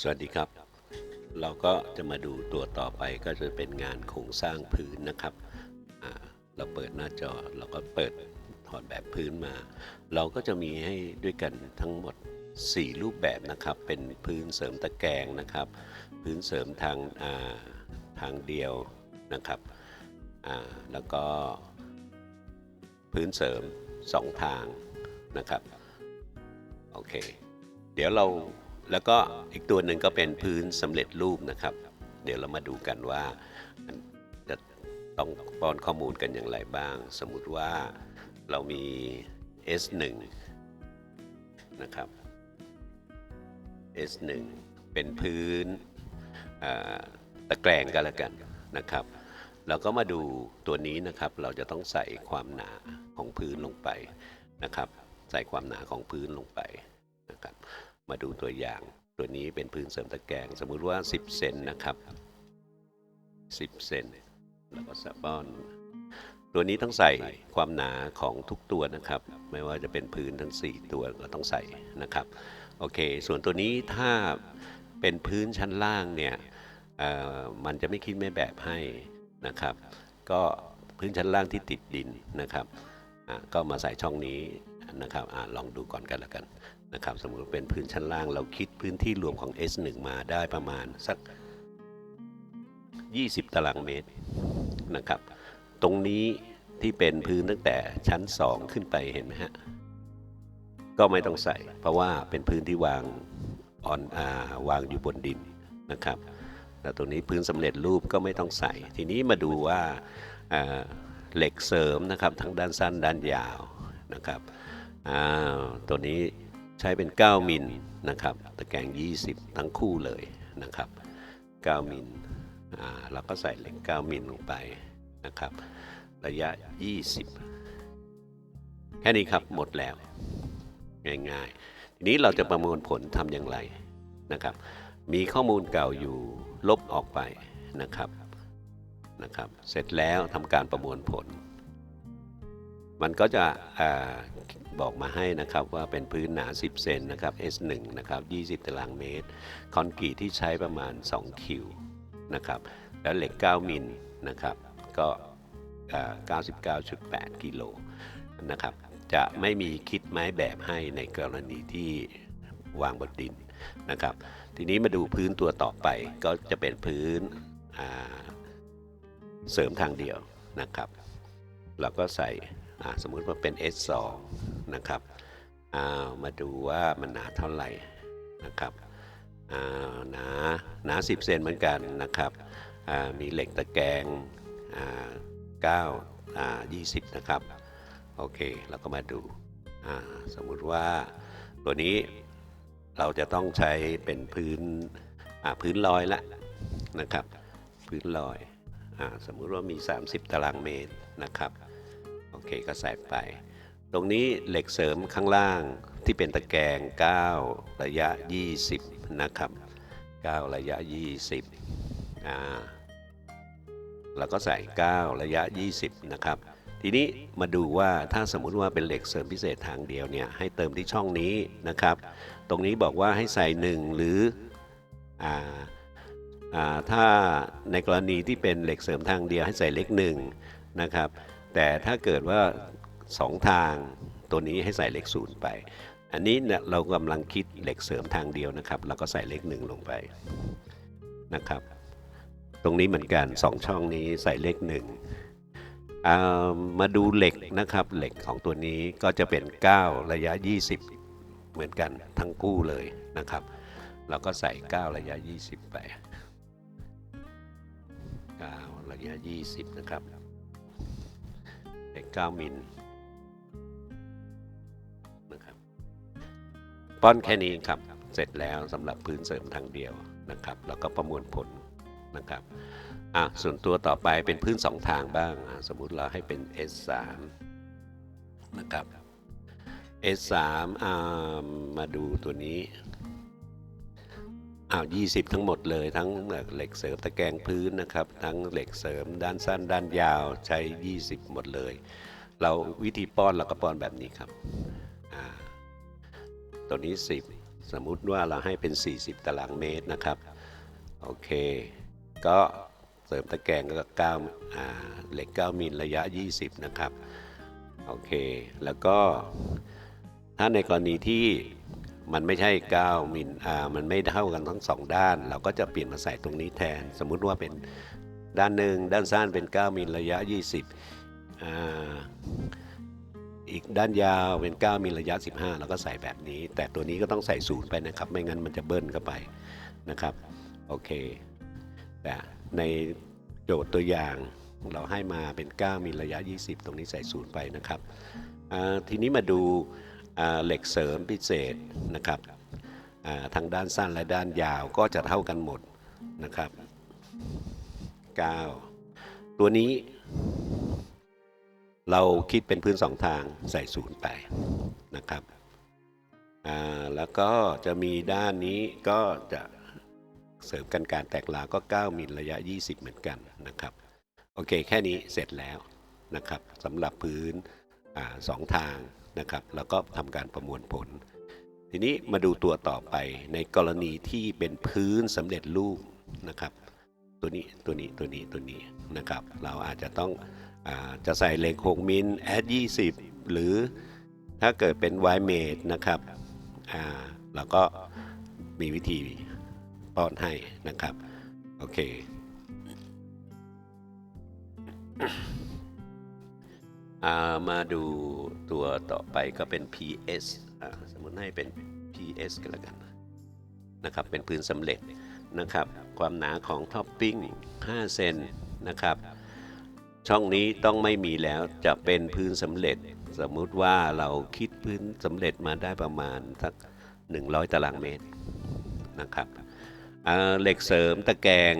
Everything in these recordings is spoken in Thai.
สวัสดีครับ เราก็จะมาดูตัวต่อไปก็จะเป็นงานโครงสร้างพื้นนะครับเราเปิดหน้าจอเราก็เปิดถอดแบบพื้นมา เราก็จะมีให้ด้วยกันทั้งหมด 4 รูปแบบนะครับ เป็นพื้นเสริมตะแกรงนะครับ พื้นเสริมทางาทางเดียวนะครับแล้วก็พื้นเสริม 2 ทางนะครับ โอเค เดี๋ยวเรา แล้วก็อีกตัวหนึ่งก็เป็นพื้นสำเร็จรูปนะครับ เดี๋ยวเรามาดูกันว่าจะต้องป้อนข้อมูลกันอย่างไรบ้าง สมมุติว่าเรามี S1 นะครับ S1 เป็นพื้นตะแกรงกันแล้วกันนะครับ เราก็มาดูตัวนี้นะครับ เราจะต้องใส่ความหนาของพื้นลงไปนะครับ ใส่ความหนาของพื้นลงไปนะครับ มาดูตัวอย่าง ตัวนี้เป็นพื้นเสริมตะแกรงสมมุติว่า 10 เซนนะครับ 10 เซนแล้วก็สะป้อน ตัวนี้ต้องใส่ความหนาของทุกตัวนะครับ ไม่ว่าจะเป็นพื้นทั้ง 4 ตัวก็ต้องใส่นะครับโอเค ส่วนตัวนี้ถ้าเป็นพื้นชั้นล่างเนี่ยมันจะไม่คิดไม่แบบให้นะครับ ก็พื้นชั้นล่างที่ติดดินนะครับก็มาใส่ช่องนี้นะครับอลองดูก่อนกันแล้วกัน นะครับสมมติว่าเป็นพื้นชั้นล่างเราคิดพื้นที่รวมของ S1 มาได้ประมาณสัก 20 ตารางเมตรนะครับ ตรงนี้ที่เป็นพื้นตั้งแต่ชั้น 2 ขึ้นไปเห็นไหมฮะก็ไม่ต้องใส่ เพราะว่าเป็นพื้นที่วางออนอาวางอยู่บนดินนะครับแล้วตรงนี้พื้นสำเร็จรูปก็ไม่ต้องใส่ ทีนี้มาดูว่าาเหล็กเสริมนะครับทั้งด้านสั้นด้านยาวนะครับอ่าตัวนี้ ใช้เป็น 9 มิลนะครับตะแกรง 20 ทั้งคู่เลยนะครับ 9 มิลอ่าเราก็ใส่เหล็ก 9 มิลลงไปนะครับ ระยะ 20 แค่นี้ครับหมดแล้ว ง่ายๆ ทีนี้เราจะประมวลผลทำอย่างไรนะครับ มีข้อมูลเก่าอยู่ลบออกไปนะครับนะครับ เสร็จแล้วทำการประมวลผล มันก็จะอบอกมาให้นะครับว่าเป็นพื้นหนา 10 เซนนะครับ S1 นะครับ 20 ตารางเมตร คอนกรีตที่ใช้ประมาณ 2 คิวนะครับ แล้วเหล็ก 9 มิลนะครับก็99.8 กิโลนะครับ จะไม่มีคิดไม้แบบให้ในกรณีที่วางบนดินนะครับ ทีนี้มาดูพื้นตัวต่อไปก็จะเป็นพื้นเสริมทางเดียวนะครับ เราก็ใส่ สมมุติว่าเป็น S2 นะครับอ่ามาดูว่ามันหนาเท่าไหร่นะครับอ่าหนาหนา10เซนเหมือนกันนะครับมีเหล็กตะแกรงอ่า9อ่า20นะครับ โอเคเราก็มาดูาสมมุติว่าตัวนี้เราจะต้องใช้เป็นพื้นพื้นลอยละนะครับ พื้นลอยอสมมุติว่ามี 30 ตารางเมตรนะครับ เคก็ใส่ไป ตรงนี้เหล็กเสริมข้างล่างที่เป็นตะแกรง9 ระยะ 20 นะครับ 9 ระยะ 20อ่าเราก็ใส่ 9 ระยะ 20 นะครับ ทีนี้มาดูว่าถ้าสมมุติว่าเป็นเหล็กเสริมพิเศษทางเดียวเนี่ยให้เติมที่ช่องนี้นะครับ ตรงนี้บอกว่าให้ใส่ 1 หรืออ่าอ่าถ้าในกรณีที่เป็นเหล็กเสริมทางเดียวให้ใส่เลข1นะครับ แต่ถ้าเกิดว่า 2 ทางตัวนี้ให้ใส่เลขศูนย์ไป อันนี้เนี่ยเรากำลังคิดเหล็กเสริมทางเดียวนะครับเราก็ใส่เลขหนึ่งลงไปนะครับ ตรงนี้เหมือนกัน 2 ช่องนี้ใส่เลขหนึ่งอ่ามาดูเหล็กนะครับเหล็กของตัวนี้ก็จะเป็น 9 ระยะ 20 เหมือนกันทั้งคู่เลยนะครับ เราก็ใส่ 9 ระยะ 20 ไป 9 ระยะ 20 นะครับ 9มิลนะครับป้อนแค่นี้ครับเสร็จแล้วสำหรับพื้นเสริมทางเดียวนะครับ แล้วก็ประมวลผลนะครับอะส่วนตัวต่อไปเป็นพื้น2ทางบ้างอะสมมุติเราให้เป็น S3 นะครับ S3 อ่ามาดูตัวนี้ อ้าว20ทั้งหมดเลยทั้งเหล็กเสริมตะแกรงพื้นนะครับ ทั้งเหล็กเสริมด้านสั้นด้านยาวใช้ 20 หมดเลย เราวิธีป้อนเราก็ป้อนแบบนี้ครับตัวนี้ 10 สมมุติว่าเราให้เป็น 40 ตารางเมตรนะครับ โอเค ก็เสริมตะแกรงก็9อ่าเหล็ก 9 มิลระยะ 20 นะครับ โอเค แล้วก็ถ้าในกรณีที่ มันไม่ใช่ 9มิลอ่ามันไม่เท่ากันทั้งสองด้าน เราก็จะเปลี่ยนมาใส่ตรงนี้แทน สมมุติว่าเป็นด้านหนึ่งด้านสั้นเป็น 9มิลระยะ 20อ่าอีกด้านยาวเป็น 9มิลระยะ 15เราก็ใส่แบบนี้ แต่ตัวนี้ก็ต้องใส่ศูนย์ไปนะครับ ไม่งั้นมันจะเบิ้ลเข้าไปนะครับโอเคแต่ในโจทย์ตัวอย่างเราให้มาเป็น 9มิลระยะ 20 ตรงนี้ใส่ศูนย์ไปนะครับอ่าทีนี้มาดู เหล็กเสริมพิเศษนะครับทางด้านสั้นและด้านยาวก็จะเท่ากันหมดนะครับ 9 ตัวนี้ เราคิดเป็นพื้นสองทางใส่ศูนย์ไปนะครับแล้วก็จะมีด้านนี้ก็จะเสริมกันการแตกลาก็ 9 มิลระยะ 20 เหมือนกันนะครับ โอเคแค่นี้เสร็จแล้วนะครับสำหรับพื้นอสองทาง นะครับ แล้วก็ทำการประมวลผล ทีนี้มาดูตัวต่อไปในกรณีที่เป็นพื้นสำเร็จรูปนะครับ ตัวนี้ตัวนี้ตัวนี้ตัวนี้นะครับ เราอาจจะต้องอาจะใส่เหล็ก 6 มิลแอด20 หรือถ้าเกิดเป็นไวเมดนะครับเราก็มีวิธีป้อนให้นะครับ โอเค มาดูตัวต่อไปก็เป็น PS อ่าสมมติให้เป็น PS กันล้วกันนะครับเป็นพื้นสำเร็จนะครับความหนาของท็อปปิ้ง 5 เซนนะครับช่องนี้ต้องไม่มีแล้วจะเป็นพื้นสำเร็จ สมมุติว่าเราคิดพื้นสำเร็จมาได้ประมาณสัก 100 ตารางเมตรนะครับเหล็กเสริมตะแกรง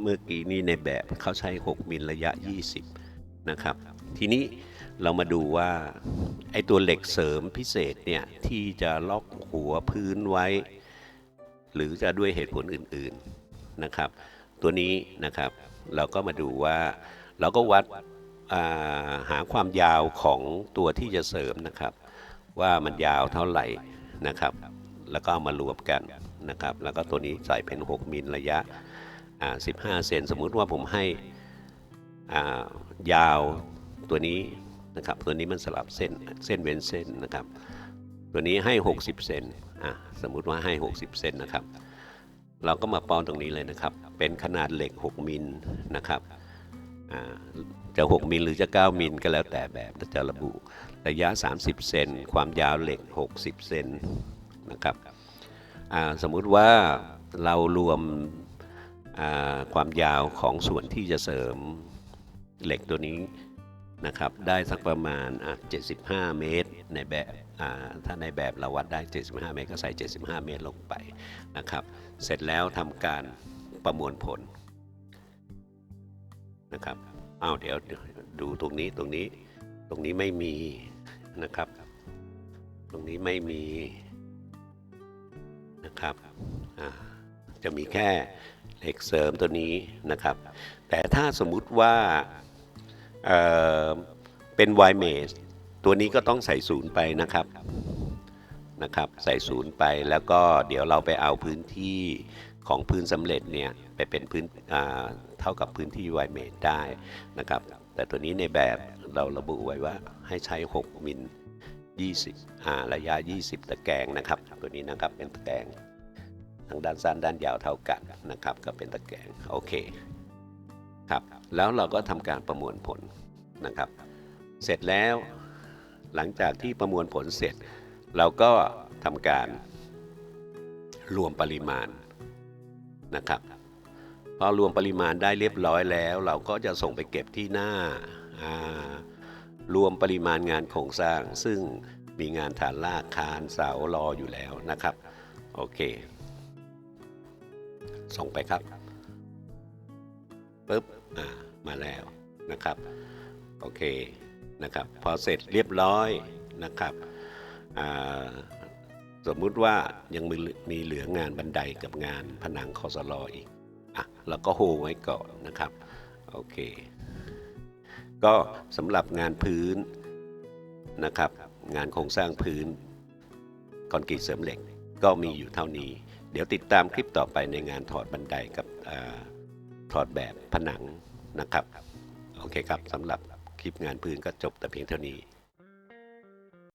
เมื่อกี้นี้ในแบบเขาใช้ 6 มิลระยะ 20 นะครับ ทีนี้ เรามาดูว่าไอตัวเหล็กเสริมพิเศษเนี่ยที่จะล็อกหัวพื้นไว้ หรือจะด้วยเหตุผลอื่นๆนะครับ ตัวนี้นะครับเราก็มาดูว่าเราก็วัดาหาความยาวของตัวที่จะเสริมนะครับ ว่ามันยาวเท่าไหร่นะครับ แล้วก็มารวมกันนะครับ แล้วก็ตัวนี้ใส่เป็น 6มิลระยะ15 เซนสมมุติว่าผมให้ายาวตัวนี้ นะครับตัวนี้มันสลับเส้นเส้นเว้นเส้นนะครับ ตัวนี้ให้ 60 เซนอะสมมุติว่าให้ 60 เซนนะครับ เราก็มาป้อนตรงนี้เลยนะครับ เป็นขนาดเหล็ก 6 มิลนะครับอ่าจะ 6 มิลหรือจะ 9 มิลก็แล้วแต่แบบจะระบุ ระยะ 30 เซนความยาวเหล็ก 60 เซนนะครับอ่าสมมุติว่าเรารวมอ่าความยาวของส่วนที่จะเสริมเหล็กตัวนี้ นะครับได้สักประมาณ 75 เมตรในแบบถ้าในแบบเราวัดได้ 75 เมตรก็ใส่ 75 เมตรลงไปนะครับเสร็จแล้วทำการประมวลผลนะครับอ้าวเดี๋ยวดูตรงนี้ตรงนี้ตรงนี้ไม่มีนะครับ ตรงนี้ไม่มีนะครับจะมีแค่เหล็กเสริมตัวนี้นะครับ แต่ถ้าสมมุติว่า เเป็นไวเมสตัวนี้ก็ต้องใส่ศูนย์ไปนะครับนะครับ ใส่ศูนย์ไปแล้วก็เดี๋ยวเราไปเอาพื้นที่ของพื้นสำเร็จเนี่ยไปเป็นพื้นเท่ากับพื้นที่ไวเมสได้นะครับ แต่ตัวนี้ในแบบเราระบุไว้ว่าให้ใช้ 6 มิล 20อ่าระยะ 20 ตะแกรงนะครับ ตัวนี้นะครับเป็นตะแกรงทางด้านสั้นด้านยาวเท่ากันนะครับ ก็เป็นตะแกรงโอเค ครับ แล้วเราก็ทำการประมวลผลนะครับ เสร็จแล้วหลังจากที่ประมวลผลเสร็จ เราก็ทำการรวมปริมาณนะครับพอรวมปริมาณได้เรียบร้อยแล้ว เราก็จะส่งไปเก็บที่หน้าอ่ารวมปริมาณงานโครงสร้าง ซึ่งมีงานฐานรากคานเสารออยู่แล้วนะครับ โอเค ส่งไปครับ ปุ๊บอ่ามาแล้วนะครับโอเคนะครับพอเสร็จเรียบร้อยนะครับสมมุติว่ายังมีมีเหลืองานบันไดกับงานผนังคอสลออีกอะเราก็โฮไว้ก่อนนะครับโอเคก็สำหรับงานพื้นนะครับ งานโครงสร้างพื้นคอนกรีตเสริมเหล็กก็มีอยู่เท่านี้ เดี๋ยวติดตามคลิปต่อไปในงานถอดบันไดกับ ถอดแบบผนังนะครับ โอเคครับสำหรับคลิปงานพื้นก็จบแต่เพียงเท่านี้